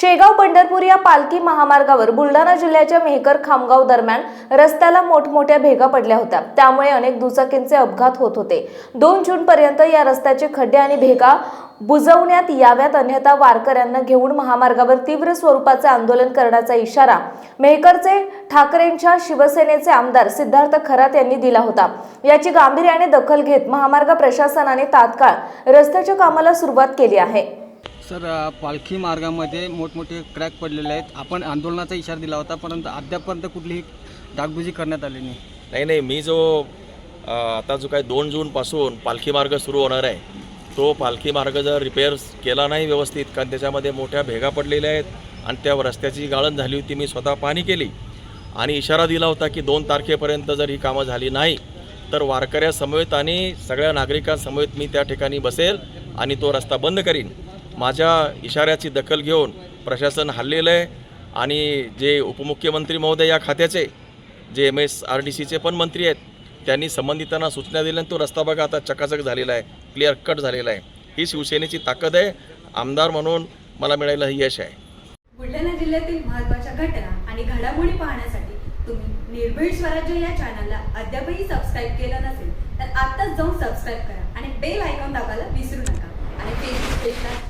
शेगाव पंढरपूर या पालखी महामार्गावर बुलढाणा जिल्ह्याच्या मेहकर खामगाव दरम्यान रस्त्याला मोठमोठ्या भेगा पडल्या होत्या. त्यामुळे अनेक दुचाकींचे अपघात होत होते. दोन जून पर्यंत या रस्त्याचे खड्डे आणि भेगा बुजवण्यात याव्यात अन्यथा वारकऱ्यांना घेऊन महामार्गावर तीव्र स्वरूपाचे आंदोलन करण्याचा इशारा मेहकरचे ठाकरेंच्या शिवसेनेचे आमदार सिद्धार्थ खरात यांनी दिला होता. याची गांभीर्याने दखल घेत महामार्ग प्रशासनाने तात्काळ रस्त्याच्या कामाला सुरुवात केली आहे. सर पालखी मार्गामध्ये मोठमोठे क्रॅक पडलेले आहेत. आपण आंदोलनाचा इशारा दिला होता परंतु अद्यापपर्यंत कुठलीही डागबुजी करण्यात आली नाही. नाही नाही मी जो अ, आता जो काय दोन जूनपासून पालखी मार्ग सुरू होणार आहे तो पालखी मार्ग जर रिपेअर्स केला नाही व्यवस्थित कारण त्याच्यामध्ये मोठ्या भेगा पडलेल्या आहेत आणि त्या रस्त्याची गाळण झाली होती मी स्वतः पाहणी केली. आणि इशारा दिला होता की दोन तारखेपर्यंत जर ही कामं झाली नाही तर वारकऱ्यासमवेत आणि सगळ्या नागरिकांसमवेत मी त्या ठिकाणी बसेल आणि तो रस्ता बंद करीन. माझ्या इशाऱ्याची दखल घेऊन प्रशासन हल्लेलं आहे आणि जे उपमुख्यमंत्री महोदय या खात्याचे जे एम एस आर डी सीचे पण मंत्री आहेत त्यांनी संबंधितांना सूचना दिल्या आणि तो रस्ता बघा आता चकाचक झालेला आहे क्लिअर कट झालेला आहे. ही शिवसेनेची ताकद आहे. आमदार म्हणून मला मिळायला यश आहे. बुलढाणा जिल्ह्यातील महत्त्वाच्या घटना आणि घडामोडी पाहण्यासाठी तुम्ही निर्भीड स्वराज्य या चॅनलला अद्यापही सबस्क्राईब केलं नसेल तर आत्ताच जाऊन सबस्क्राईब करा आणि बेल आयकॉन दाबायला विसरू नका. आणि फेसबुक पेजला